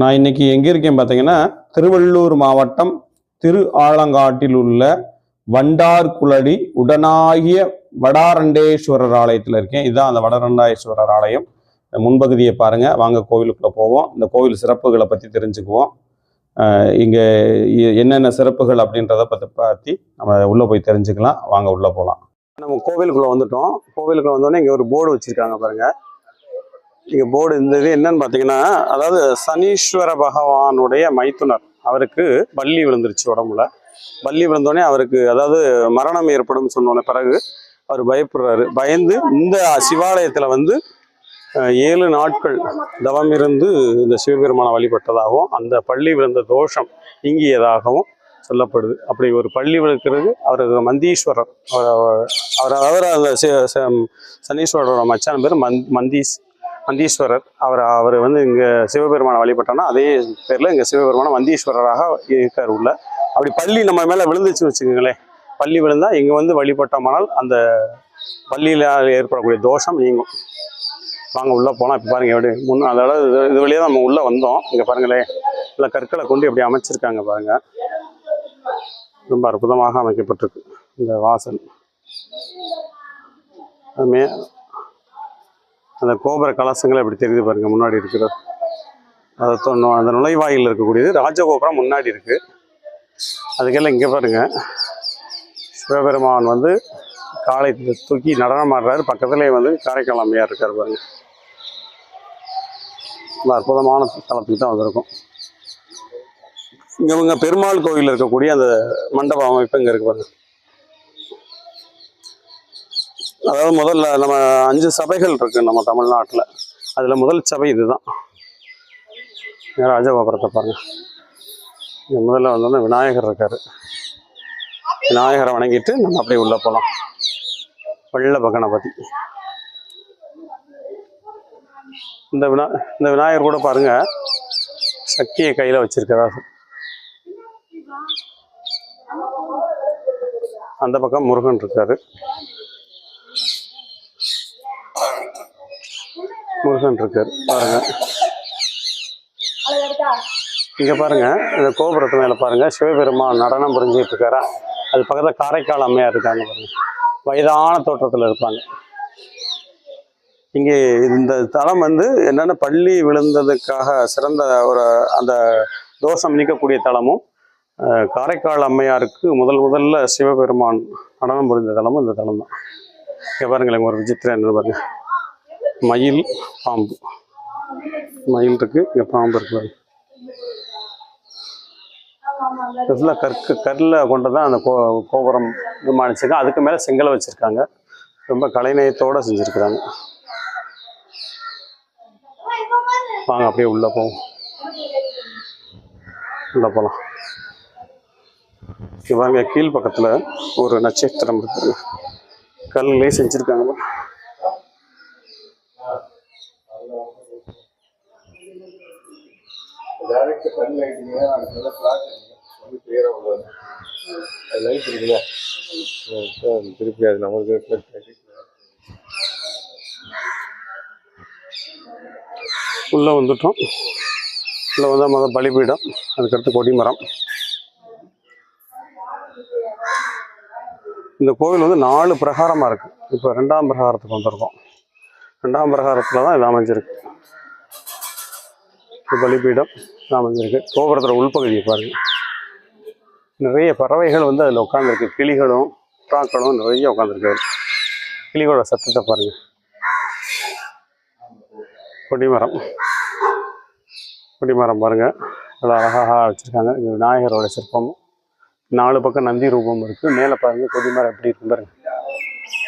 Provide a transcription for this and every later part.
நான் இன்னைக்கு எங்கே இருக்கேன் பார்த்தீங்கன்னா திருவள்ளூர் மாவட்டம் திரு ஆலங்காட்டில் உள்ள வண்டார்குளடி உடனாகிய வடாரண்டேஸ்வரர் ஆலயத்தில் இருக்கேன். இதுதான் அந்த வடரண்டாயேஸ்வரர் ஆலயம். இந்த முன்பகுதியை பாருங்கள் வாங்க கோவிலுக்குள்ளே போவோம். இந்த கோவில் சிறப்புகளை பற்றி தெரிஞ்சுக்குவோம். இங்கே என்னென்ன சிறப்புகள் அப்படின்றத பற்றி பற்றி நம்ம உள்ளே போய் தெரிஞ்சுக்கலாம். வாங்க உள்ளே போகலாம் நம்ம கோவிலுக்குள்ளே வந்துட்டோம். கோவிலுக்குள்ள வந்தோடனே இங்கே ஒரு போர்டு வச்சுருக்காங்க பாருங்கள் இங்கே போர்டு இந்த இது என்னன்னு பார்த்தீங்கன்னா அதாவது சனீஸ்வர பகவானுடைய மைத்துனர். அவருக்கு பள்ளி விழுந்துருச்சு உடம்புல. பள்ளி விழுந்தோடனே அவருக்கு அதாவது மரணம் ஏற்படும் சொன்னோடனே பிறகு அவர் பயப்படுறாரு. பயந்து இந்த சிவாலயத்தில் வந்து ஏழு நாட்கள் தவம் இருந்து இந்த சிவபெருமானை வழிபட்டதாகவும் அந்த பள்ளி விழுந்த தோஷம் நீங்கியதாகவும் சொல்லப்படுது. அப்படி ஒரு பள்ளி விழுக்கிறது அவரது மந்தீஸ்வரர். அவர் அவர் அவர் அந்த சனீஸ்வரரோட மச்சான் பேர் மந்த் மந்தீஸ். வந்தீஸ்வரர். அவர் அவர் வந்து இங்கே சிவபெருமானை வழிபட்டோன்னா அதே பேரில் இங்கே சிவபெருமான வந்தீஸ்வரராக இருக்கார் உள்ள. அப்படி பள்ளி நம்ம மேலே விழுந்துச்சுன்னு வச்சுக்கோங்களேன். பள்ளி விழுந்தால் இங்கே வந்து வழிபட்டோமானால் அந்த பள்ளியில் ஏற்படக்கூடிய தோஷம் நீங்கும். வாங்க உள்ளே போனால் இப்போ பாருங்கள் எப்படி முன் அதோட இது இது வழியாக நம்ம உள்ளே வந்தோம். இங்கே பாருங்களேன். இல்லை கற்களை கொண்டு எப்படி அமைச்சிருக்காங்க பாருங்கள் ரொம்ப அற்புதமாக அமைக்கப்பட்டிருக்கு இந்த வாசல். மே அந்த கோபுர கலசங்கள் அப்படி தெரியுது பாருங்க முன்னாடி இருக்கிறது அதை தோணும் அந்த நுழைவாயில் இருக்கக்கூடியது ராஜகோபுரம் முன்னாடி இருக்குது அதுக்கெல்லாம் இங்கே பாருங்கள் சிவபெருமான் வந்து காலை தூக்கி நடனம் ஆடுறாரு. பக்கத்துலேயே வந்து காரைக்கால் அம்மையார் இருக்கார் பாருங்க. ரொம்ப அற்புதமான தளத்துக்கு தான் வந்திருக்கும். இங்கே இவங்க பெருமாள் கோவில் இருக்கக்கூடிய அந்த மண்டப அமைப்பு இங்கே இருக்கு பாருங்கள் அதாவது முதல்ல நம்ம அஞ்சு சபைகள் இருக்குது நம்ம தமிழ்நாட்டில். அதில் முதல் சபை இதுதான். தான் ராஜகோபுரத்தை பாருங்க. இங்க முதல்ல வந்தோன்னா விநாயகர் இருக்கார். விநாயகரை வணங்கிட்டு நம்ம அப்படியே உள்ளே போகலாம் வெள்ள பகணபதி. இந்த வினா இந்த விநாயகர் கூட பாருங்க. சக்தியை கையில் வச்சிருக்கிறார். அந்த பக்கம் முருகன் இருக்காரு. முருகன் இருக்கார். பாருங்க. இங்க பாருங்க. இந்த கோபுரத்து மேல பாருங்க. சிவபெருமான் நடனம் புரிஞ்சுட்டு இருக்காரா? அது பக்கத்துல காரைக்கால் அம்மையார் இருக்காங்க பாருங்க. வயதான தோற்றத்துல இருப்பாங்க. இங்கே இந்த தலம் வந்து என்னென்ன பள்ளி விழுந்ததுக்காக சிறந்த ஒரு அந்த தோஷம் நீக்கக்கூடிய தலமும் காரைக்கால் அம்மையாருக்கு முதல் முதல்ல சிவபெருமான் நடனம் புரிந்த தலமும் இந்த தலம் தான் இங்கே பாருங்களேன் ஒரு விசித்திரம் என்ன பாருங்க. மயில் பாம்பு. மயில் இருக்கு இங்கே பாம்பு இருக்கு ஃபுல்லாக கற்கு கல்லில் கொண்டு தான் அந்த கோ கோபுரம் நிர்மாணிச்சிருக்காங்க அதுக்கு மேலே செங்கலை வச்சுருக்காங்க. ரொம்ப கலைநயத்தோடு செஞ்சுருக்குறாங்க. வாங்க அப்படியே உள்ளே போவோம். உள்ளே போகலாம் இவங்க கீழ் பக்கத்தில் ஒரு நட்சத்திரம் இருக்குது கல்லே செஞ்சுருக்காங்க. பாருங்க. டேரக்ட் சன் லைட்டிங்க அதுக்கு ஃபிளாஷ் வந்து கிளியராக உள்ளது. அது லைட் இருக்குல்ல? திருப்பி அது நம்மளுக்கு ரிஃப்ளெக்ட் ஆகி உள்ளே வந்துட்டோம். உள்ளே வந்தால் மொதல் பலிபீடம் அதுக்கடுத்து கொடிமரம் இந்த கோவில் வந்து நாலு பிரகாரமாக இருக்குது இப்போ ரெண்டாம் பிரகாரத்துக்கு வந்திருக்கோம். ரெண்டாம் பிரகாரத்தில் தான் இது அமைஞ்சிருக்கு. இது பலிபீடம் இது அமைஞ்சிருக்கு கோபுரத்தில் உள்பகுதியை பாருங்கள் நிறைய பறவைகள் வந்து அதில் உட்காந்துருக்கு கிளிகளும் புறாக்களும் நிறைய உட்காந்துருக்கு கிளிகளோட சத்தத்தை பாருங்கள் கொடிமரம். கொடிமரம் பாருங்கள் நல்லா அழகாக வச்சுருக்காங்க. இது விநாயகரோட சிற்பமும் நாலு பக்கம் நந்தி ரூபம் இருக்குது மேலே பாருங்கள் கொடிமரம் எப்படி இருக்கு பாருங்கள்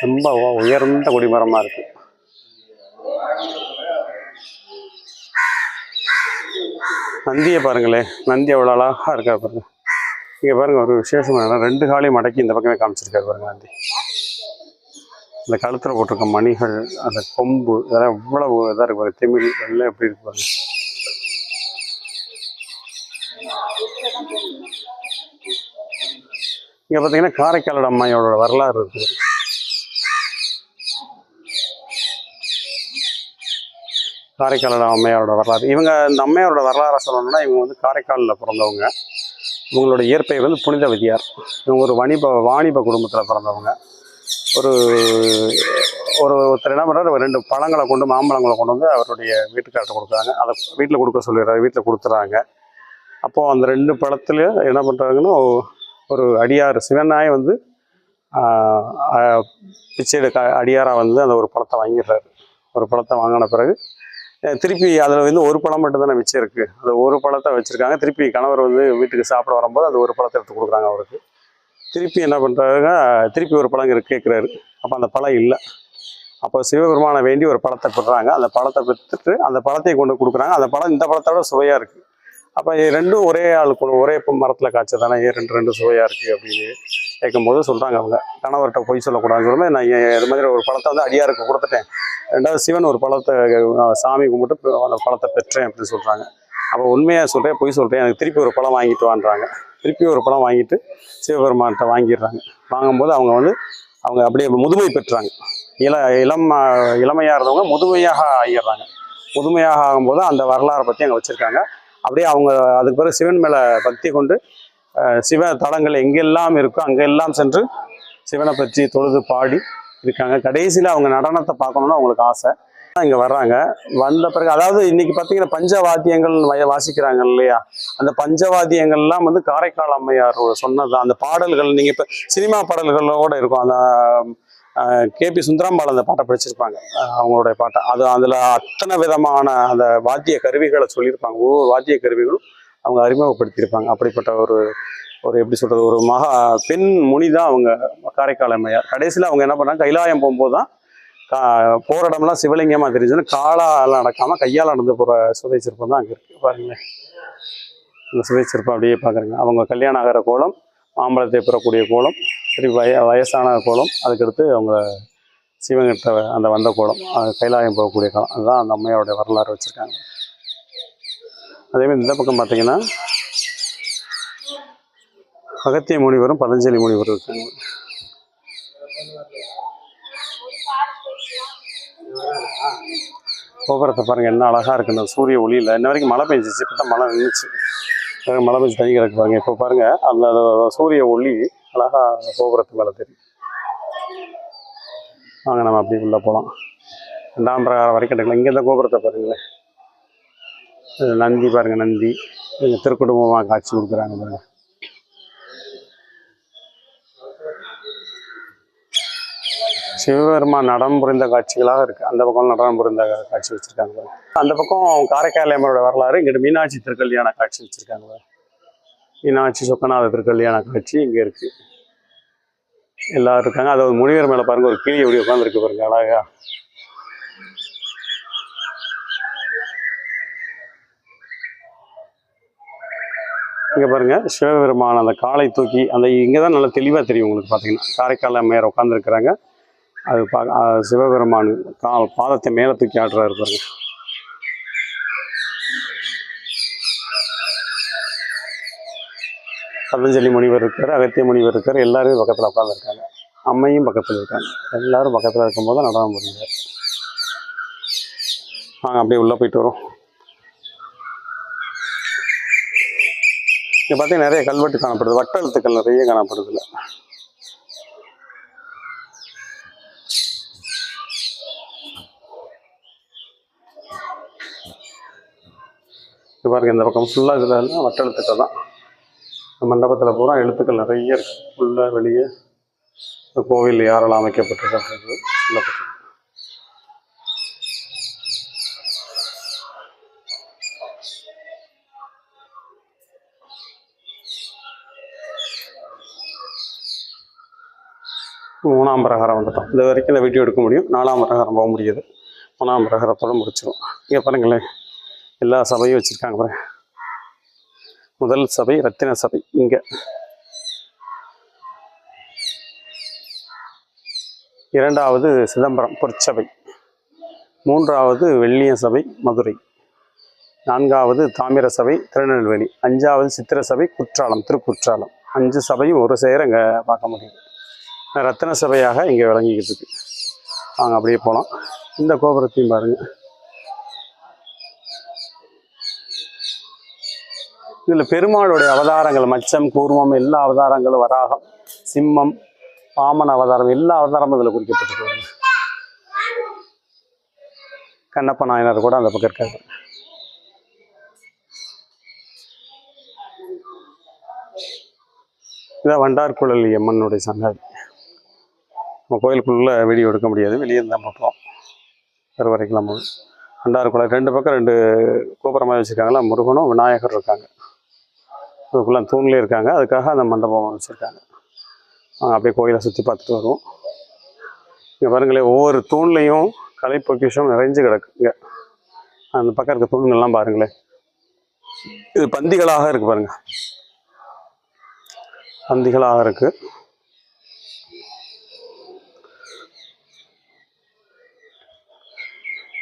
ரொம்ப உயர்ந்த கொடிமரமாக இருக்குது நந்தியை பாருங்களேன் நந்தி அவ்வளோ அழகாக இருக்கா பாருங்க. இங்கே பாருங்க ஒரு விசேஷமான ரெண்டு காலையும் மடக்கி இந்த பக்கமே காமிச்சிருக்காரு பாருங்க நந்தி. இந்த கழுத்தில் போட்டிருக்க மணிகள் அந்த கொம்பு இதெல்லாம் எவ்வளவு இதாக இருக்கு பாருங்க. திமிழ் எல்லாம் எப்படி இருக்கு பாருங்க. இங்கே பார்த்தீங்கன்னா காரைக்காலோட அம்மாயோட வரலாறு இருக்குது காரைக்கால் அம்மையாரோட வரலாறு. இவங்க இந்த அம்மையாரோட வரலாறை சொல்லணும்னா இவங்க வந்து காரைக்காலில் பிறந்தவங்க. இவங்களோட இயற்பை வந்து புனித விதியார். இவங்க ஒரு வணிப வாணிப குடும்பத்தில் பிறந்தவங்க. ஒரு ஒரு ஒருத்தர் என்ன பண்ணுறாரு ரெண்டு பழங்களை கொண்டு மாம்பழங்களை கொண்டு வந்து அவருடைய வீட்டுக்கார்ட்ட கொடுக்குறாங்க. அதை வீட்டில் கொடுக்க சொல்லிடுறாரு வீட்டில் கொடுத்துறாங்க. அப்போது அந்த ரெண்டு பழத்தில் என்ன பண்ணுறாங்கன்னா ஒரு அடியார் சிவனாய் வந்து பிச்சை எடுக்க அடியாராக வந்து அந்த ஒரு பழத்தை வாங்கிடுறாரு. ஒரு பழத்தை வாங்கின பிறகு திருப்பி அதில் வந்து ஒரு பழம் மட்டும் தானே மிச்சம் இருக்குது அந்த ஒரு பழத்தை வச்சுருக்காங்க. திருப்பி கணவர் வந்து வீட்டுக்கு சாப்பிட வரும்போது அந்த ஒரு பழத்தை எடுத்து கொடுக்குறாங்க அவருக்கு. திருப்பி என்ன பண்ணுறாங்க திருப்பி ஒரு பழம் இருக்கு கேட்குறாரு அப்போ அந்த பழம் இல்லை. அப்போ சிவபெருமானை வேண்டி ஒரு பழத்தை பெறுறாங்க. அந்த பழத்தை பெற்றுட்டு அந்த பழத்தை கொண்டு கொடுக்குறாங்க. அந்த பழம் இந்த பழத்தோட சுவையாக இருக்குது அப்போ ரெண்டும் ஒரே ஆள் கூட ஒரே மரத்தில் காய்ச்சதானே? ஏன் ரெண்டு ரெண்டு சுவையாக இருக்குது அப்படின்னு. கேட்கும்போது சொல்கிறாங்க அவங்க. கணவர்கிட்ட பொய் சொல்லக்கூடாதுன்னு சொல்லும்போது நான் இது மாதிரி ஒரு பழத்தை வந்து அடியாருக்கு கொடுத்துட்டேன். ரெண்டாவது சிவன் ஒரு பழத்தை சாமி கும்பிட்டு அந்த பழத்தை பெற்றேன் அப்படின்னு சொல்கிறாங்க அப்போ உண்மையாக சொல்கிறேன் பொய் சொல்கிறேன் எனக்கு திருப்பி ஒரு பழம் வாங்கிட்டு வான்றாங்க. திருப்பி ஒரு பழம் வாங்கிட்டு சிவபெருமான்கிட்ட வாங்கிடுறாங்க. வாங்கும்போது அவங்க வந்து அவங்க அப்படியே முதுமை பெற்றாங்க. இள இளம் இளமையாக இருந்தவங்க முதுமையாக ஆகிடுறாங்க முதுமையாக ஆகும்போது அந்த வரலாறை பற்றி அங்கே வச்சுருக்காங்க. அப்படியே அவங்க அதுக்கு பிறகு சிவன் மேலே பக்தி கொண்டு சிவ தலங்கள் எங்கெல்லாம் இருக்கோ அங்கெல்லாம் சென்று சிவனை பற்றி தொழுது பாடி இருக்காங்க. கடைசியில் அவங்க நடனத்தை பார்க்கணுன்னு அவங்களுக்கு ஆசை. இங்கே வர்றாங்க. வந்த பிறகு அதாவது இன்னைக்கு பார்த்தீங்கன்னா பஞ்சவாத்தியங்கள் வய வாசிக்கிறாங்க இல்லையா? அந்த பஞ்சவாத்தியங்கள்லாம் வந்து காரைக்கால் அம்மையார் சொன்னது. அந்த பாடல்கள் நீங்கள் இப்போ சினிமா பாடல்களோட இருக்கும். அந்த கேபி சுந்தராம்பால் அந்த பாட்டை படிச்சிருப்பாங்க. அவங்களுடைய பாட்டை. அது அதில் அத்தனை விதமான அந்த வாத்திய கருவிகளை சொல்லியிருப்பாங்க. ஒவ்வொரு வாத்திய கருவிகளும் அவங்க அறிமுகப்படுத்தியிருப்பாங்க. அப்படிப்பட்ட ஒரு ஒரு எப்படி சொல்கிறது ஒரு மகா பெண் முனி தான் அவங்க காரைக்கால் அம்மையார் கடைசியில் அவங்க என்ன பண்ணாங்க கைலாயம் போகும்போது தான் கா போகிற இடம்லாம் சிவலிங்கமாக தெரிஞ்சுன்னு காலால் நடக்காமல் கையால் நடந்து போகிற சுதை சிற்பம் தான் அங்கே இருக்குது பாருங்களேன். அந்த சுதை சிற்பம் அப்படியே பார்க்குறேங்க. அவங்க கல்யாணம் ஆகிற கோலம் மாம்பழத்தை பெறக்கூடிய கோலம் சரி வய வயசான கோலம் அதுக்கடுத்து அவங்க சிவங்கிட்ட அந்த வந்த கோலம் கைலாயம் போகக்கூடிய காலம். அதுதான் அந்த அம்மையோடைய வரலாறு வச்சுருக்காங்க. அதேமாதிரி இந்த பக்கம் பார்த்தீங்கன்னா அகத்திய முனிவரும் பதஞ்சலி முனிவரும் இருக்காங்க. கோபுரத்தை பாருங்கள் என்ன அழகாக இருக்குன்னு சூரிய ஒளியில் இன்ன வரைக்கும் மழை பெஞ்சிச்சு இப்போ தான் மழை நின்றுச்சு மழை பெஞ்சு தண்ணி கிடக்கு பாருங்க. இப்போ பாருங்கள் அந்த சூரிய ஒளி அழகாக கோபுரத்து மேலே தெரியும். வாங்க நம்ம அப்படி உள்ளே போகலாம் ரெண்டாம் பிரகாரம் வரைக்கும் எடுக்கலாம். இங்கே இந்த கோபுரத்தை பாருங்களேன். நந்தி பாருங்க நந்தி. இங்கே திருக்குடும்பமாக காட்சி கொடுக்குறாங்க பாருங்க. சிவபெருமான் நடம் புரிந்த காட்சிகளாக இருக்கு. அந்த பக்கம் நடனம் புரிந்த காட்சி வச்சிருக்காங்க அந்த பக்கம் காரைக்கால் அம்மனோட வரலாறு இங்கிட்டு மீனாட்சி திருக்கல்யாண காட்சி வச்சிருக்காங்க மீனாட்சி சொக்கநாத திருக்கல்யாண காட்சி இங்க இருக்கு. எல்லாரும் இருக்காங்க. அது முனிவர் மேல பாருங்க ஒரு கிளி எப்படி உட்காந்துருக்கு பாருங்க அழகா. இங்கே பாருங்கள் சிவபெருமான் அந்த காலை தூக்கி அந்த இங்கே தான் நல்லா தெளிவாக தெரியும் உங்களுக்கு பார்த்தீங்கன்னா காரைக்கால் அம்மையார் உட்காந்துருக்குறாங்க அது பா சிவபெருமான் கா பாதத்தை மேலே தூக்கி ஆடுறாரு பாருங்க. பதஞ்சலி முனிவர் இருக்கார் அகத்திய முனிவர் இருக்கார் எல்லாரும் பக்கத்தில் உட்காந்துருக்காங்க அம்மையும் பக்கத்தில் இருக்காங்க. எல்லாரும் பக்கத்தில் இருக்கும்போது நடனம் புரிஞ்சார் நாங்கள் அப்படியே உள்ளே போயிட்டு வரோம். இங்கே பார்த்தீங்கன்னா நிறைய கல்வெட்டு காணப்படுது. வட்ட எழுத்துக்கள் நிறைய காணப்படுதுல. இது பாருங்க இந்த பக்கம் ஃபுல்லாக இதில் வட்ட எழுத்துக்கள் தான். மண்டபத்தில் பூரா எழுத்துக்கள் நிறைய இருக்குது ஃபுல்லாக வெளியே இந்த கோவில் யாரால் அமைக்கப்பட்டிருக்கிறது சொல்லப்பட்டிருக்கு. மூணாம் பிரகாரம் வந்துட்டோம். இது வரைக்கும் இந்த வீடியோ எடுக்க முடியும். நாலாம் பிரகாரம் போக முடியாது. மூணாம் பிரகாரத்தோட முடிச்சிடும் இங்கே பாருங்களேன் எல்லா சபையும் வச்சுருக்காங்க பாருங்க. முதல் சபை ரத்தின சபை இங்கே. இரண்டாவது சிதம்பரம் பொற்சபை. மூன்றாவது வெள்ளிய சபை மதுரை. நான்காவது தாமிர சபை திருநெல்வேலி. அஞ்சாவது சித்திர சபை குற்றாலம் திருக்குற்றாலம். அஞ்சு சபையும் ஒரு சேர இங்கே பார்க்க முடியும். ரத்தன சபையாக இங்கே விளங்கிக்கிட்டு இருக்கு. வாங்க அப்படியே போகலாம் இந்த கோபுரத்தையும் பாருங்கள் இதில் பெருமாளுடைய அவதாரங்கள் மச்சம் கூர்மம் எல்லா அவதாரங்களும் வராகம் சிம்மம் பாமன் அவதாரம் எல்லா அவதாரமும் இதில் குறிக்கப்பட்டு கண்ணப்ப நாயனார் கூட அந்த பக்கம் இருக்காரு. இதான் வண்டார்குழலி அம்மனுடைய சன்னதி. நம்ம கோயிலுக்குள்ளே வீடியோ எடுக்க முடியாது. வெளியே இருந்தால் பார்ப்போம் வேறு வரைக்கும் நம்ம வண்டார்குழல் ரெண்டு பக்கம் ரெண்டு கோபுரமாக வச்சுருக்காங்களா முருகனும் விநாயகர் இருக்காங்க. அதுக்குள்ள தூண்லேயே இருக்காங்க. அதுக்காக அந்த மண்டபம் வச்சுருக்காங்க. நாங்கள் அப்படியே கோயிலை சுற்றி பார்த்துட்டு வருவோம். இங்கே பாருங்களேன் ஒவ்வொரு தூண்லேயும் கலை பொக்கிஷம் நிறைஞ்சு கிடக்கு இங்கே அந்த பக்கம் இருக்க தூண்கள்லாம் பாருங்களேன் இது பந்திகளாக இருக்குது பாருங்கள் பந்திகளாக இருக்குது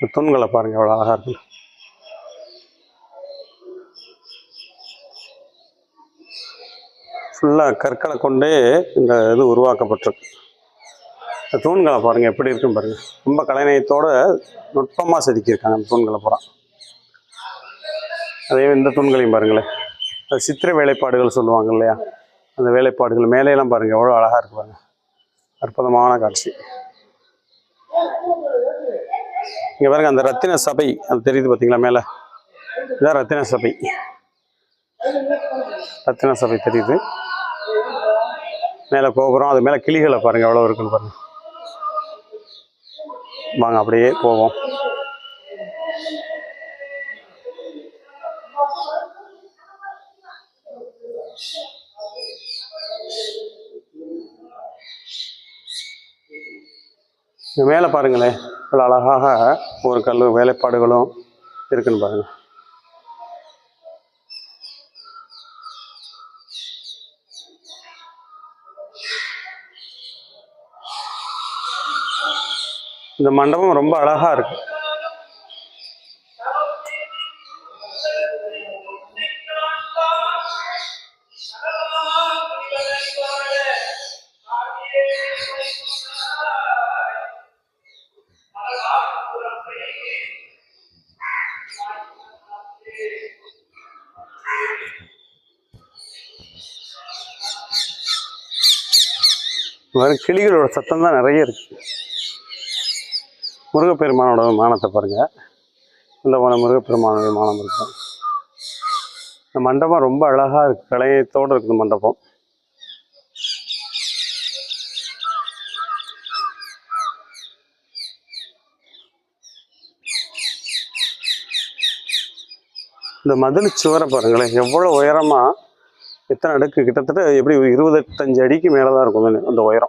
இந்த தூண்களை பாருங்கள் எவ்வளோ அழகாக இருக்கு. ஃபுல்லாக கற்களை கொண்டே இந்த இது உருவாக்கப்பட்டிருக்கு. இந்த தூண்களை பாருங்கள் எப்படி இருக்குன்னு பாருங்கள் ரொம்ப கலைநயத்தோடு நுட்பமாக செதுக்கியிருக்காங்க அந்த தூண்களை பூரா. அதே இந்த தூண்களையும் பாருங்களேன். அது சித்திர வேலைப்பாடுகள் சொல்லுவாங்க இல்லையா? அந்த வேலைப்பாடுகள் மேலேலாம் பாருங்கள் எவ்வளோ அழகாக இருக்கு பாருங்கள் அற்புதமான காட்சி. இங்கே பாருங்க அந்த ரத்தின சபை. அது தெரியுது பார்த்தீங்களா மேலே? இதான் ரத்தின சபை. ரத்தின சபை தெரியுது. மேலே கோபுரம் அது மேலே கிளிகளை பாருங்கள் எவ்வளோ இருக்குன்னு பாருங்கள் வாங்க அப்படியே போவோம். மேலே பாருங்களேன். இவ்வளோ அழகாக ஒரு கல் வேலைப்பாடுகளும் இருக்குன்னு பாருங்க. இந்த மண்டபம் ரொம்ப அழகாக இருக்குது வேறு கிளிகளோட சத்தம் தான் நிறைய இருக்குது முருகப்பெருமானோட விமானத்தை பாருங்கள் இந்த போன முருகப்பெருமானோட விமானம் இருக்கும் இந்த மண்டபம் ரொம்ப அழகாக இருக்கு. கலையத்தோடு இருக்குது மண்டபம். இந்த மதில் சுவரை பாருங்களேன் எவ்வளோ உயரமாக எத்தனை அடுக்கு? கிட்டத்தட்ட எப்படி ஒரு இருபத்தஞ்சு அடிக்கு மேலே தான் இருக்கும் அந்த- அந்த உயரம்.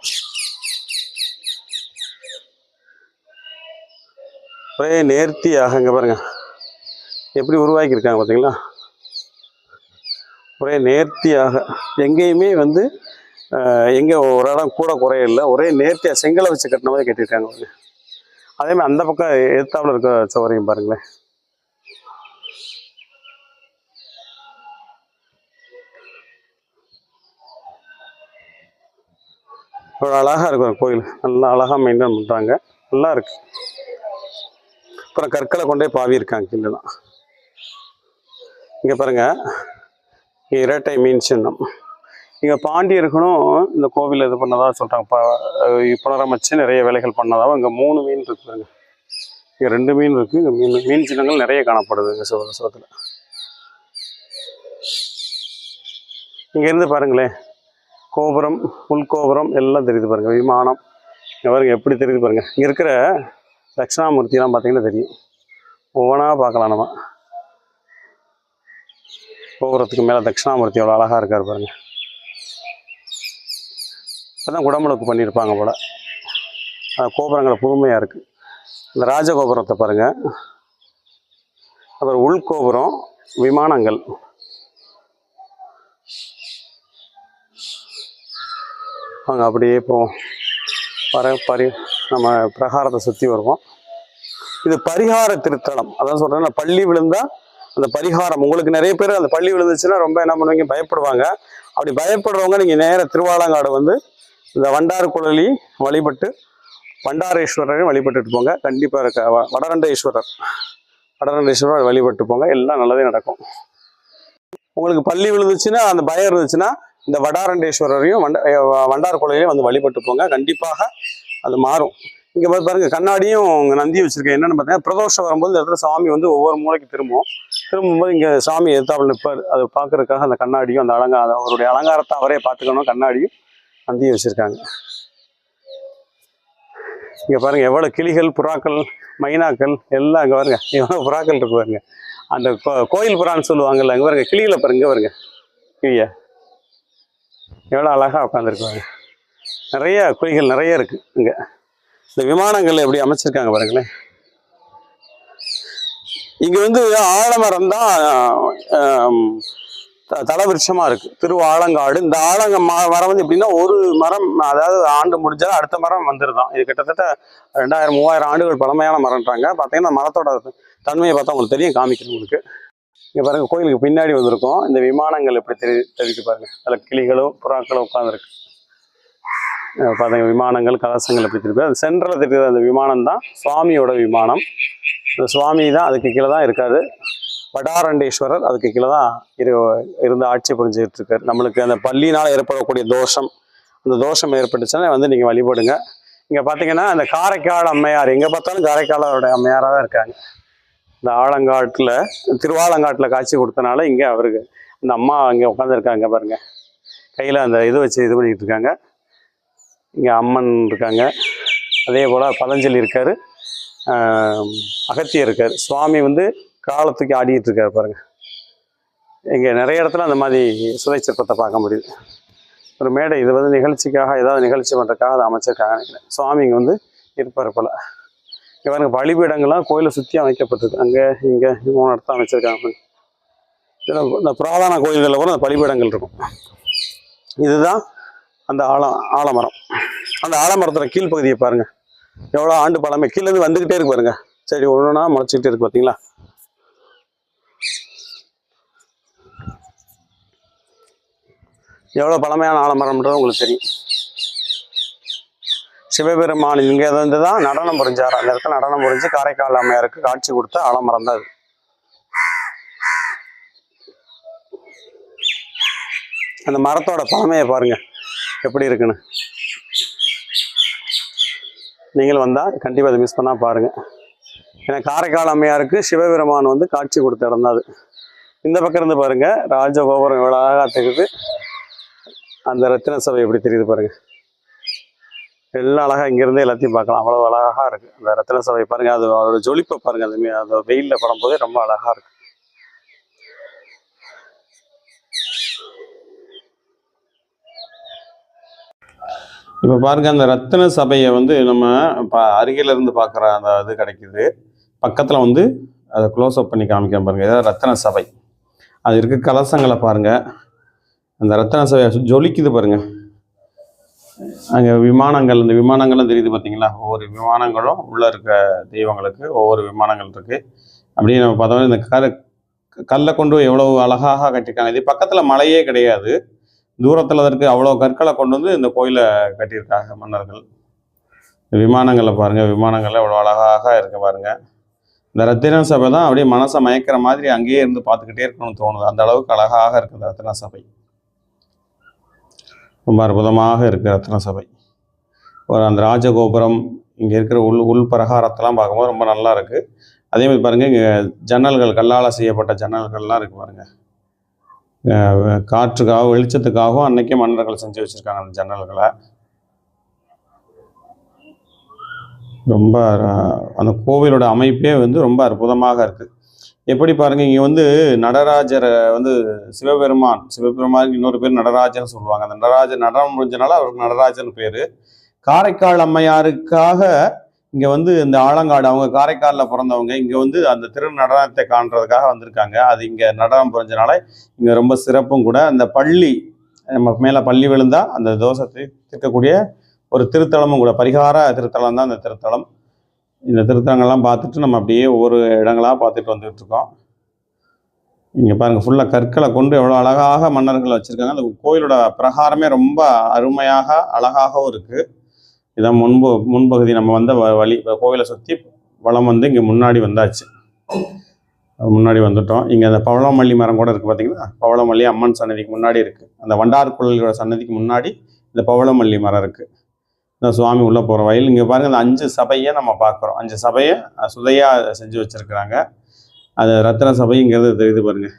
ஒரே நேர்த்தியாக இங்கே பாருங்க. எப்படி உருவாக்கியிருக்காங்க பார்த்தீங்களா? ஒரே நேர்த்தியாக. எங்கேயுமே வந்து எங்கே ஒரு இடம் கூட குறையில்லை ஒரே நேர்த்தியாக செங்கலை வச்சு கட்டின மாதிரி கட்டியிருக்காங்க அதே மாதிரி அந்த பக்கம் எதிர்த்தாப்புல இருக்க சௌகரியம் பாருங்களேன். ஒரு அழகாக இருக்கும் கோயில். நல்லா அழகாக மெயின்டைன் பண்ணுறாங்க நல்லா இருக்கு. அப்புறம் கற்களை கொண்டே பாவி இருக்காங்க கீழெல்லாம் இங்கே பாருங்க. இரட்டை மீன் சின்னம். இங்கே பாண்டியர்களும் இந்த கோவில் இது பண்ணதா சொல்கிறாங்க ப புனரமைச்சு நிறைய வேலைகள் பண்ணதாகவும் இங்கே மூணு மீன் இருக்குதுங்க இங்கே ரெண்டு மீன் இருக்குது இங்கே மீன் மீன் சின்னங்கள் நிறைய காணப்படுது இங்கே சிவ சிவத்தில் இங்கேருந்து பாருங்களேன். கோபுரம் உள்கோபுரம் எல்லாம் தெரியுது பாருங்கள் விமானம். இங்க பாருங்க எப்படி தெரியுது பாருங்கள் இங்கே இருக்கிற தட்சிணாமூர்த்திலாம் பார்த்தீங்கன்னா தெரியும். ஒவ்வொன்றா பார்க்கலாம் நம்ம. கோபுரத்துக்கு மேலே தட்சிணாமூர்த்தி எவ்வளோ அழகாக இருக்கார் பாருங்கள் இப்போ தான் குடமுழுக்கு பண்ணியிருப்பாங்க போல். அந்த கோபுரங்கள் புதுமையாக இருக்குது இந்த ராஜகோபுரத்தை பாருங்கள் அப்புறம் உள்கோபுரம் விமானங்கள். அங்கே அப்படியே போவோம் பர பரி நம்ம பிரகாரத்தை சுற்றி வருவோம். இது பரிகார திருத்தலம். அதான் சொல்கிறேன் பள்ளி விழுந்தா அந்த பரிகாரம். உங்களுக்கு நிறைய பேர் அந்த பள்ளி விழுந்துச்சுன்னா ரொம்ப என்ன பண்ணுவீங்க? பயப்படுவாங்க. அப்படி பயப்படுறவங்க நீங்கள் நேர திருவாலங்காடு வந்து இந்த வண்டார் குழலி வழிபட்டு வண்டாரேஸ்வரரை வழிபட்டுட்டு போங்க. கண்டிப்பாக இருக்க வ- வடரண்டேஸ்வரர் வடரண்டேஸ்வரர் வழிபட்டு போங்க. எல்லாம் நல்லதே நடக்கும். உங்களுக்கு பள்ளி விழுந்துச்சுன்னா அந்த பயம் இருந்துச்சுன்னா இந்த வடாரண்டேஸ்வரரையும் வண்ட வண்டார் குலையிலையும் வந்து வழிபட்டு போங்க. கண்டிப்பாக அது மாறும். இங்கே பார்த்து பாருங்க கண்ணாடியும் இங்கே நந்தி வச்சுருக்கேன். என்னென்னு பார்த்தீங்கன்னா பிரதோஷம் வரும்போது இந்த இடத்துல சாமி வந்து ஒவ்வொரு மூளைக்கு திரும்பும் திரும்பும்போது இங்கே சாமி எதிர்த்தாப்புல நிற்பார் அதை பார்க்குறதுக்காக அந்த கண்ணாடியும் அந்த அலங்காரம் அவருடைய அலங்காரத்தை அவரே பார்த்துக்கணும். கண்ணாடியும் நந்தியும் வச்சுருக்காங்க. இங்கே பாருங்கள் எவ்வளோ கிளிகள் புறாக்கள் மைனாக்கள் எல்லாம் அங்கே பாருங்க. எவ்வளோ புறாக்கள் இருக்கு பாருங்க. அந்த கோயில் புறான்னு சொல்லுவாங்கல்ல அங்கே பாருங்க கிளியில் பாருங்க இங்க பாருங்க. கிளிய? எவ்வளோ அழகாக உட்காந்துருக்குவாங்க நிறைய குழிகள் நிறைய இருக்குது இங்கே. இந்த விமானங்கள் எப்படி அமைச்சிருக்காங்க பாருங்களேன். இங்கே வந்து ஆலமரம் தான் தலவிருஷமாக த- தலவிருட்சமா திரு ஆழங்காடு இந்த ஆலங்க மரம் வந்து எப்படின்னா ஒரு மரம் அதாவது ஆண்டு முடிஞ்சால் அடுத்த மரம் வந்துருதான். இது கிட்டத்தட்ட ரெண்டாயிரம் மூவாயிரம் ஆண்டுகள் பழமையான மரம்ன்றாங்க. பார்த்தீங்கன்னா மரத்தோட தன்மையை பார்த்தா உங்களுக்கு தெரியும் காமிக்கிறேன் உங்களுக்கு. இங்க பாருங்க கோயிலுக்கு பின்னாடி வந்திருக்கோம். இந்த விமானங்கள் எப்படி தெரி தெரிவிக்கு பாருங்க. அதில் கிளிகளும் புறாக்களும் உட்காந்துருக்கு பார்த்தீங்க விமானங்கள் கலசங்கள் எப்படி தெரியுது அது சென்ட்ரல் தெரியுது அந்த விமானம் தான் சுவாமியோட விமானம். இந்த சுவாமி தான் அதுக்கு கீழே தான் இருக்காரு. வடாரண்டேஸ்வரர் அதுக்கு கீழே தான் இரு இருந்து ஆட்சி புரிஞ்சுட்டு இருக்காரு. நம்மளுக்கு அந்த பள்ளினால் ஏற்படக்கூடிய தோஷம் அந்த தோஷம் ஏற்பட்டுச்சுன்னா வந்து நீங்கள் வழிபடுங்க. இங்கே பார்த்தீங்கன்னா அந்த காரைக்கால் அம்மையார் எங்கே பார்த்தாலும் காரைக்காலோட அம்மையாராக தான் இருக்காங்க. இந்த ஆலங்காட்டில் திருவாலங்காட்டில் காட்சி கொடுத்தனால இங்கே அவருக்கு இந்த அம்மா இங்கே உட்காந்துருக்காங்க பாருங்க. கையில் அந்த இது வச்சு இது பண்ணிக்கிட்டு இருக்காங்க. இங்கே அம்மன் இருக்காங்க. அதே போல் பதஞ்சலி இருக்கார். அகத்தியர் இருக்கார். சுவாமி வந்து காலத்துக்கு ஆடிட்டு இருக்கார் பாருங்கள் இங்கே நிறைய இடத்துல அந்த மாதிரி சுதை சிற்பத்தை பார்க்க முடியுது. ஒரு மேடை இது வந்து நிகழ்ச்சிக்காக ஏதாவது நிகழ்ச்சி பண்ணுறதுக்காக அதை அமைச்சிருக்காங்க நினைக்கிறேன். சுவாமி இங்கே வந்து இருப்பார் போல். இங்கே பாருங்க பலிபீடங்கள்லாம் கோயிலை சுற்றி அமைக்கப்பட்டது. அங்கே இங்கே மூணு இடத்த அமைச்சிருக்காங்க. இதில் இந்த புராதன கோயில்களில் கூட அந்த பலிபீடங்கள் இருக்கும். இதுதான் அந்த ஆல ஆலமரம். அந்த ஆலமரத்தோட கீழ்ப்பகுதியை பாருங்கள் எவ்வளோ ஆண்டு பழமை. கீழேருந்து வந்துக்கிட்டே இருக்கு பாருங்க. சரி ஒன்றுனா முளைச்சிக்கிட்டே இருக்கு பார்த்தீங்களா எவ்வளோ பழமையான ஆலமரம்ன்றது உங்களுக்கு தெரியும். சிவபெருமான் இங்கே இருந்து தான் நடனம் புரிஞ்சார். அந்த இடத்துல நடனம் புரிஞ்சு காரைக்கால் அம்மையாருக்கு காட்சி கொடுத்த ஆலமரம் தான் அந்த மரத்தோட பழமையை பாருங்க. எப்படி இருக்குன்னு. நீங்கள் வந்தால் கண்டிப்பாக அதை மிஸ் பண்ணால் பாருங்கள் ஏன்னா காரைக்கால் அம்மையாருக்கு சிவபெருமான் வந்து காட்சி கொடுத்த இடம் தான் அது. இந்த பக்கம் இருந்து பாருங்கள் ராஜகோபுரம் இவ்வளோ அழகாக தெரியுது. அந்த ரத்தின சபை எப்படி தெரியுது பாருங்கள் எல்லாம் அழகாக இங்கேருந்து எல்லாத்தையும் பார்க்கலாம். அவ்வளோ அழகாக இருக்குது அந்த ரத்தின சபை பாருங்கள் அது அதோட ஜொலிப்பை பாருங்கள் அது மே- அந்த வெயிலில் படும்போதே ரொம்ப அழகாக இருக்குது இப்போ பாருங்கள் அந்த ரத்தின சபையை வந்து நம்ம இப்போ அருகிலிருந்து பார்க்குற அந்த இது கிடைக்குது. பக்கத்தில் வந்து அதை க்ளோஸ் அப் பண்ணி காமிக்கிறேன் பாருங்கள் இதான் ரத்தின சபை. அது இருக்க கலசங்களை பாருங்கள் அந்த ரத்தின சபையை ஜொலிக்குது பாருங்கள் அங்கே விமானங்கள் இந்த விமானங்களும் தெரியுது பார்த்தீங்களா ஒவ்வொரு விமானங்களும் உள்ளே இருக்க தெய்வங்களுக்கு ஒவ்வொரு விமானங்கள் இருக்குது அப்படியே நம்ம பார்த்தோம்னா இந்த கரு கல்லை கொண்டு எவ்வளவு அழகாக கட்டியிருக்காங்க. இது பக்கத்தில் மலையே கிடையாது. தூரத்தில் அதற்கு அவ்வளோ கற்களை கொண்டு வந்து இந்த கோயிலை கட்டியிருக்காங்க மன்னர்கள். இந்த விமானங்களை பாருங்கள் விமானங்கள் எவ்வளோ அழகாக இருக்க பாருங்க. இந்த ரத்தின சபை தான் அப்படியே மனசை மயக்கிற மாதிரி அங்கேயே இருந்து பார்த்துக்கிட்டே இருக்கணும்னு தோணுது. அந்த அளவுக்கு அழகாக இருக்குது ரத்தின சபை. ரொம்ப அற்புதமாக இருக்குது ரத்ன சபை. ஒரு அந்த ராஜகோபுரம் இங்கே இருக்கிற உள் உள் பிரகாரத்தெல்லாம் பார்க்கும்போது ரொம்ப நல்லா இருக்குது அதே மாதிரி பாருங்கள் இங்கே ஜன்னல்கள் கல்லால் செய்யப்பட்ட ஜன்னல்கள்லாம் இருக்குது பாருங்கள் காற்றுக்காகவும் காற்றுக்காக வெளிச்சத்துக்காகவும் அன்னைக்கே மன்னர்கள் செஞ்சு வச்சுருக்காங்க அந்த ஜன்னல்களை. ரொம்ப அந்த கோவிலோட அமைப்பே வந்து ரொம்ப அற்புதமாக இருக்குது எப்படி பாருங்க இங்க வந்து நடராஜரை வந்து சிவபெருமான் சிவபெருமானுக்கு இன்னொரு பேர் நடராஜன் சொல்லுவாங்க. அந்த நடராஜர் நடனம் முடிஞ்சனால அவருக்கு நடராஜன் பேரு. காரைக்கால் அம்மையாருக்காக இங்க வந்து இந்த ஆலங்காடு அவங்க காரைக்காலில் பிறந்தவங்க இங்க வந்து அந்த திரு நடனத்தை காண்றதுக்காக வந்திருக்காங்க. அது இங்க நடனம் புரிஞ்சனால இங்க ரொம்ப சிறப்பும் கூட. அந்த பள்ளி நம்ம மேல பள்ளி விழுந்தா அந்த தோஷத்தை தீர்க்கக்கூடிய ஒரு திருத்தலமும் கூட பரிகார திருத்தலம் தான் அந்த திருத்தலம். இந்த திருத்தலங்கள்லாம் பார்த்துட்டு நம்ம அப்படியே ஒவ்வொரு இடங்களாக பார்த்துட்டு வந்துட்டு இருக்கோம் பாருங்கள் ஃபுல்லாக கற்களை கொண்டு எவ்வளோ அழகாக மன்னர்கள் வச்சுருக்காங்க. அந்த கோயிலோட பிரகாரமே ரொம்ப அருமையாக அழகாகவும் இருக்குது இதான் முன்பு முன்பகுதி நம்ம வந்த வ- வழி கோவிலை சுற்றி வளம் வந்து இங்கே முன்னாடி வந்தாச்சு. முன்னாடி வந்துட்டோம். இங்கே அந்த பவளமல்லி மரம் கூட இருக்குது பார்த்தீங்கன்னா பவளமல்லி அம்மன் சன்னதிக்கு முன்னாடி இருக்குது அந்த வண்டார் குழலியோட சன்னதிக்கு முன்னாடி இந்த பவளமல்லி மரம் இருக்குது சுவாமி உள்ளே போகிற வயல். இங்கே பாருங்கள் அந்த அஞ்சு சபையை நம்ம பார்க்குறோம். அஞ்சு சபையை சுதையாக செஞ்சு வச்சுருக்கிறாங்க. அது ரத்தின சபைங்கிறது தெரியுது பாருங்கள்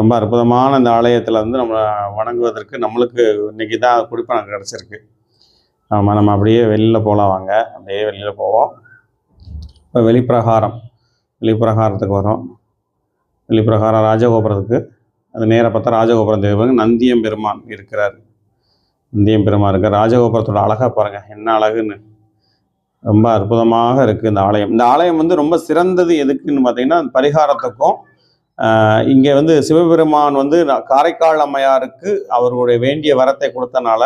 ரொம்ப அற்புதமான இந்த ஆலயத்தில் வந்து நம்ம வணங்குவதற்கு நம்மளுக்கு இன்னைக்கு தான் குடிப்பணம் கிடச்சிருக்கு. ஆமாம் நம்ம அப்படியே வெளியில் போகலாம் வாங்க. அப்படியே வெளியில் போவோம். இப்போ வெளிப்பிரகாரம். வெளிப்பிரகாரத்துக்கு வரோம் வெளிப்பிரகாரம் ராஜகோபுரத்துக்கு. அது நேராக பார்த்தா ராஜகோபுரம் தெரியும் நந்தியம் பெருமான் இருக்கிறார். நந்தியம் பெருமான் ராஜகோபுரத்தோட அழகாக பாருங்கள் என்ன அழகுன்னு. ரொம்ப அற்புதமாக இருக்குது இந்த ஆலயம். இந்த ஆலயம் வந்து ரொம்ப சிறந்தது எதுக்குன்னு பார்த்தீங்கன்னா பரிகாரத்துக்கும் இங்கே வந்து சிவபெருமான் வந்து காரைக்கால் அம்மையாருக்கு அவருடைய வேண்டிய வரத்தை கொடுத்தனால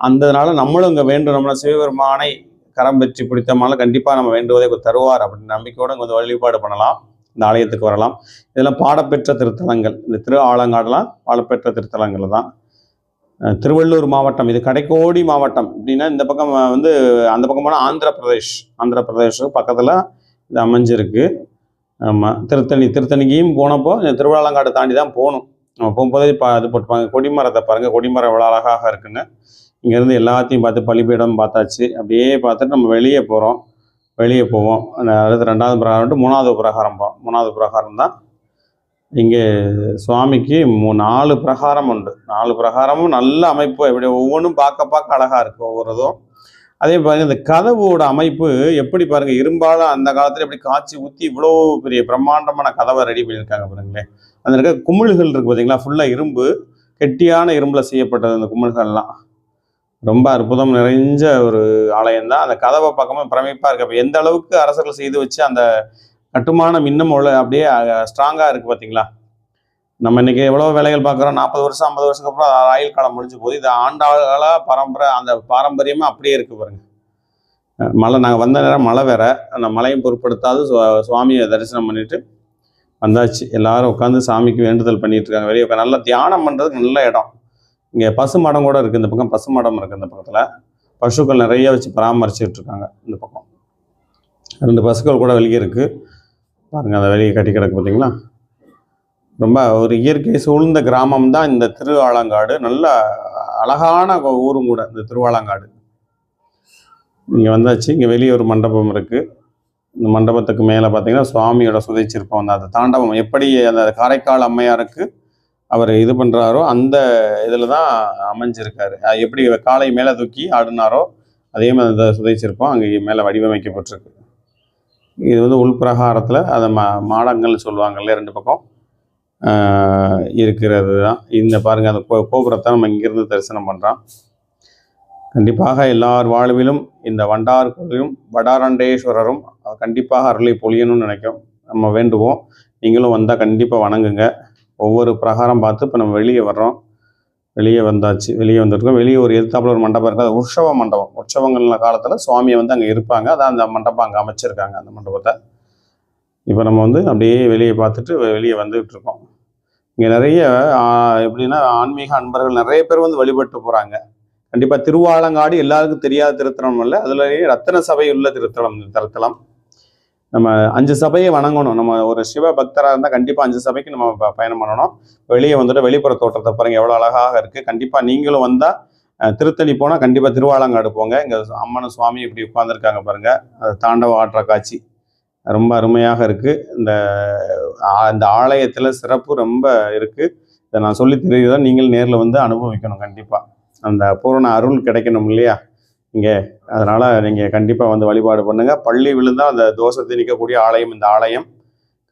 அந்தனால நம்மளும் இங்கே வேண்டுனோம்னா சிவபெருமானை கரம் பெற்றி பிடித்தோம்னால கண்டிப்பாக நம்ம வேண்டுவதை தருவார் அப்படின்னு நம்பிக்கையோடு இங்கே வந்து வழிபாடு பண்ணலாம். இந்த ஆலயத்துக்கு வரலாம். இதெல்லாம் பாடப்பெற்ற திருத்தலங்கள். இந்த திரு ஆலங்காடுலாம் பாடப்பெற்ற திருத்தலங்கள் தான் திருவள்ளூர் மாவட்டம் இது கடைக்கோடி மாவட்டம் அப்படின்னா இந்த பக்கம் வந்து அந்த பக்கம் போனால் ஆந்திர பிரதேஷ் ஆந்திர பிரதேஷ் பக்கத்தில் இது அமைஞ்சிருக்கு. ஆமாம் திருத்தணி திருத்தணிக்கையும் போனப்போ இந்த தாண்டி தான் போகணும். நம்ம போகும்போதே இப்போ இது போட்டுப்பாங்க. கொடிமரத்தை பாருங்கள் கொடிமரம் எவ்வளோ அழகாக இருக்குன்னு. இங்கேருந்து எல்லாத்தையும் பார்த்து பள்ளிப்பீடம் பார்த்தாச்சு. அப்படியே பார்த்துட்டு நம்ம வெளியே போகிறோம் வெளியே போவோம். அடுத்து ரெண்டாவது பிரகாரம் மூணாவது பிரகாரம் போகிறோம் மூணாவது பிரகாரம் தான் இங்கே சுவாமிக்கு மூ நாலு பிரகாரம் உண்டு. நாலு பிரகாரமும் நல்ல அமைப்பு. எப்படி ஒவ்வொன்றும் பார்க்க பார்க்க அழகாக இருக்கும் ஒவ்வொரு இதுவும் அதே பாருங்க இந்த கதவோட அமைப்பு எப்படி பாருங்க இரும்பால அந்த காலத்துல எப்படி காய்ச்சி ஊற்றி இவ்வளோ பெரிய பிரம்மாண்டமான கதவை ரெடி பண்ணியிருக்காங்க பாருங்களேன். அந்த இருக்க குமிழ்கள் இருக்கு பார்த்தீங்களா ஃபுல்லாக இரும்பு கெட்டியான இரும்பில் செய்யப்பட்டது அந்த குமிழ்கள்லாம். ரொம்ப அற்புதம் நிறைஞ்ச ஒரு ஆலயம் தான் அந்த கதவை பக்கமாக பிரமிப்பாக இருக்கு. அப்போ எந்த அளவுக்கு அரசர்கள் செய்து வச்சு அந்த கட்டுமானம் இன்னும் உள்ள அப்படியே ஸ்ட்ராங்காக இருக்குது பார்த்தீங்களா நம்ம இன்னைக்கு எவ்வளோ வேலைகள் பார்க்குறோம்? நாற்பது வருஷம் ஐம்பது வருஷத்துக்கு அப்புறம் ஆயுள் காலம் முடிஞ்சு போகுது. இது ஆண்டாளாக பரம்பரை அந்த பாரம்பரியமாக அப்படியே இருக்குது பாருங்க. மழை நாங்கள் வந்த நேரம் மழை வேற. அந்த மழையும் பொருட்படுத்தாது. சுவா- சுவாமியை தரிசனம் பண்ணிட்டு வந்தாச்சு. எல்லாரும் உட்காந்து சாமிக்கு வேண்டுதல் பண்ணிட்டு இருக்காங்க. வெளியே உட்காந்து நல்லா தியானம் பண்ணுறதுக்கு நல்ல இடம். இங்கே பசு மடம் கூட இருக்குது இந்த பக்கம் பசு மடம் இருக்குது இந்த பக்கத்தில். பசுக்கள் நிறைய வச்சு பராமரிச்சுட்டு இருக்காங்க இந்த பக்கம். ரெண்டு பசுக்கள் கூட வெளியே இருக்குது பாருங்கள் அதை வெளியே கட்டி கிடக்கு பார்த்தீங்களா ரொம்ப ஒரு இயற்கை சூழ்ந்த கிராமம் தான் இந்த திருவாலங்காடு. நல்ல அழகான ஊரும் கூட இந்த திருவாலங்காடு. இங்கே வந்தாச்சு இங்கே வெளியே ஒரு மண்டபம் இருக்குது இந்த மண்டபத்துக்கு மேலே பார்த்தீங்கன்னா சுவாமியோட சுதைச்சிருப்போம் அந்த அந்த தாண்டவம் எப்படி அந்த காரைக்கால் அம்மையாருக்கு அவர் இது பண்ணுறாரோ அந்த இதில் தான் அமைஞ்சிருக்காரு. எப்படி காலை மேலே தூக்கி ஆடினாரோ அதே மாதிரி அந்த சுதைச்சிருப்போம் அங்கே மேலே வடிவமைக்கப்பட்டிருக்கு. இது வந்து உள்பிரகாரத்தில் அதை மா மாடங்கள்னு சொல்லுவாங்கல்ல ரெண்டு பக்கம். இருக்கிறது தான் இந்த பாருங்கள் அந்த கோ- கோபுரத்தை நம்ம இங்கிருந்து தரிசனம் பண்ணுறோம் கண்டிப்பாக எல்லார் வாழ்விலும் இந்த வண்டார் கோயிலும் வடாரண்டேஸ்வரரும் கண்டிப்பாக அருளை பொழியணும்னு நினைக்கும். நம்ம வேண்டுவோம். நீங்களும் வந்தால் கண்டிப்பாக வணங்குங்க. ஒவ்வொரு பிரகாரம் பார்த்து இப்போ நம்ம வெளியே வர்றோம். வெளியே வந்தாச்சு. வெளியே வந்துருக்கோம். வெளியே ஒரு எதிர்த்தாப்புல ஒரு மண்டபம் இருக்குது. அது உற்சவ மண்டபம். உற்சவங்கள் காலத்தில் சுவாமியை வந்து அங்கே இருப்பாங்க. அதான் அந்த மண்டபம் அங்கே அமைச்சிருக்காங்க அந்த மண்டபத்தை. இப்போ நம்ம வந்து அப்படியே வெளியே பார்த்துட்டு வெளியே வந்துகிட்டு இருக்கோம். இங்கே நிறைய எப்படின்னா ஆன்மீக அன்பர்கள் நிறைய பேர் வந்து வழிபட்டு போகிறாங்க கண்டிப்பாக திருவாலங்காடு எல்லாருக்கும் தெரியாத திருத்தலம் இல்லை அதுலேயே ரத்தன சபை உள்ள திருத்தலம் இந்த திருத்தலம் நம்ம அஞ்சு சபையை வணங்கணும். நம்ம ஒரு சிவ பக்தராக இருந்தால் கண்டிப்பாக அஞ்சு சபைக்கு நம்ம பயணம் பண்ணணும். வெளியே வந்துட்டு வெளிப்புற தோற்றத்தை பாருங்க எவ்வளோ அழகாக இருக்குது கண்டிப்பாக நீங்களும் வந்தால் திருத்தணி போனால் கண்டிப்பாக திருவாலங்காடு போங்க. இங்கே அம்மன் சுவாமி இப்படி உட்காந்துருக்காங்க பாருங்கள் அது தாண்டவ ஆற்ற காட்சி. ரொம்ப அருமையாக இருக்குது இந்த ஆ- இந்த ஆலயத்தில் சிறப்பு ரொம்ப இருக்குது இதை நான் சொல்லி தெரியுதோ நீங்கள் நேரில் வந்து அனுபவிக்கணும் கண்டிப்பாக அந்த பூரண அருள் கிடைக்கணும் இல்லையா? இங்கே அதனால் நீங்கள் கண்டிப்பாக வந்து வழிபாடு பண்ணுங்கள் பள்ளி விழுந்தால் அந்த தோஷத்தை திணிக்கக்கூடிய ஆலயம் இந்த ஆலயம்.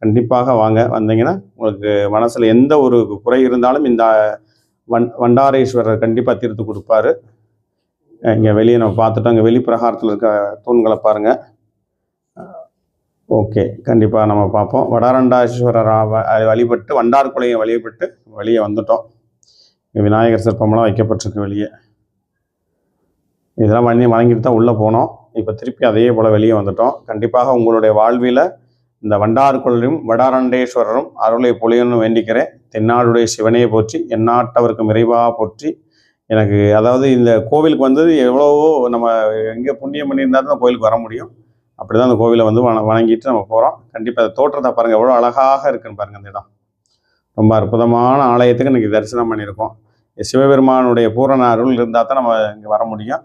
கண்டிப்பாக வாங்க வந்தீங்கன்னா உங்களுக்கு மனசில் எந்த ஒரு குறை இருந்தாலும் இந்த வன் வண்டாரேஸ்வரர் கண்டிப்பாக தீர்த்து கொடுப்பாரு. இங்கே வெளியே நம்ம பார்த்துட்டோம். இங்கே வெளிப்பிரகாரத்தில் இருக்க தூண்களை பாருங்கள் ஓகே கண்டிப்பாக நம்ம பார்ப்போம். வடாரண்டாஸ்வரர் வழிபட்டு வண்டார்குலையை வழிபட்டு வெளியே வந்துட்டோம். விநாயகர் சிற்பமெல்லாம் வைக்கப்பட்டிருக்கு வெளியே. இதெல்லாம் பண்ணி வழங்கிட்டு தான் உள்ளே போனோம். இப்போ திருப்பி அதே போல் வெளியே வந்துட்டோம். கண்டிப்பாக உங்களுடைய வாழ்வில் இந்த வண்டார்குழலும் வடாரண்டேஸ்வரரும் அருளை பொழியணும்னு வேண்டிக்கிறேன். தென்னாடுடைய சிவனையை போற்றி எந்நாட்டவருக்கும் இறைவாக போற்றி. எனக்கு அதாவது இந்த கோவிலுக்கு வந்தது எவ்வளவோ நம்ம எங்கே புண்ணியம் பண்ணியிருந்தா தான் கோவிலுக்கு வர முடியும். அப்படி தான் அந்த கோவிலை வந்து வண வணங்கிட்டு நம்ம போகிறோம் கண்டிப்பாக அந்த தோற்றத்தை பாருங்கள் எவ்வளோ அழகாக இருக்குன்னு பாருங்கள் அந்த இடம். ரொம்ப அற்புதமான ஆலயத்துக்கு இன்றைக்கி தரிசனம் பண்ணியிருக்கோம். சிவபெருமானுடைய பூரண அருள் இருந்தால் தான் நம்ம இங்கே வர முடியும்.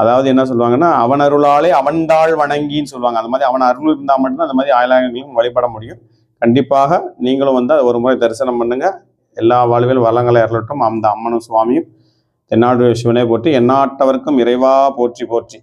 அதாவது என்ன சொல்லுவாங்கன்னா அவன் அருளாலே அவன்தாள் வணங்கின்னு சொல்லுவாங்க. அந்த மாதிரி அவன் அருள் இருந்தால் மட்டும்தான் அந்த மாதிரி ஆயிலாயங்களுக்கும் வழிபட முடியும். கண்டிப்பாக நீங்களும் வந்து அதை ஒரு முறை தரிசனம் பண்ணுங்க. எல்லா வாழ்வில் வளங்களை அருளட்டும். அந்த அம்மனும் சுவாமியும் தென்னாடு சிவனை போற்றி எந்நாட்டவர்க்கும் இறைவா போற்றி போற்றி.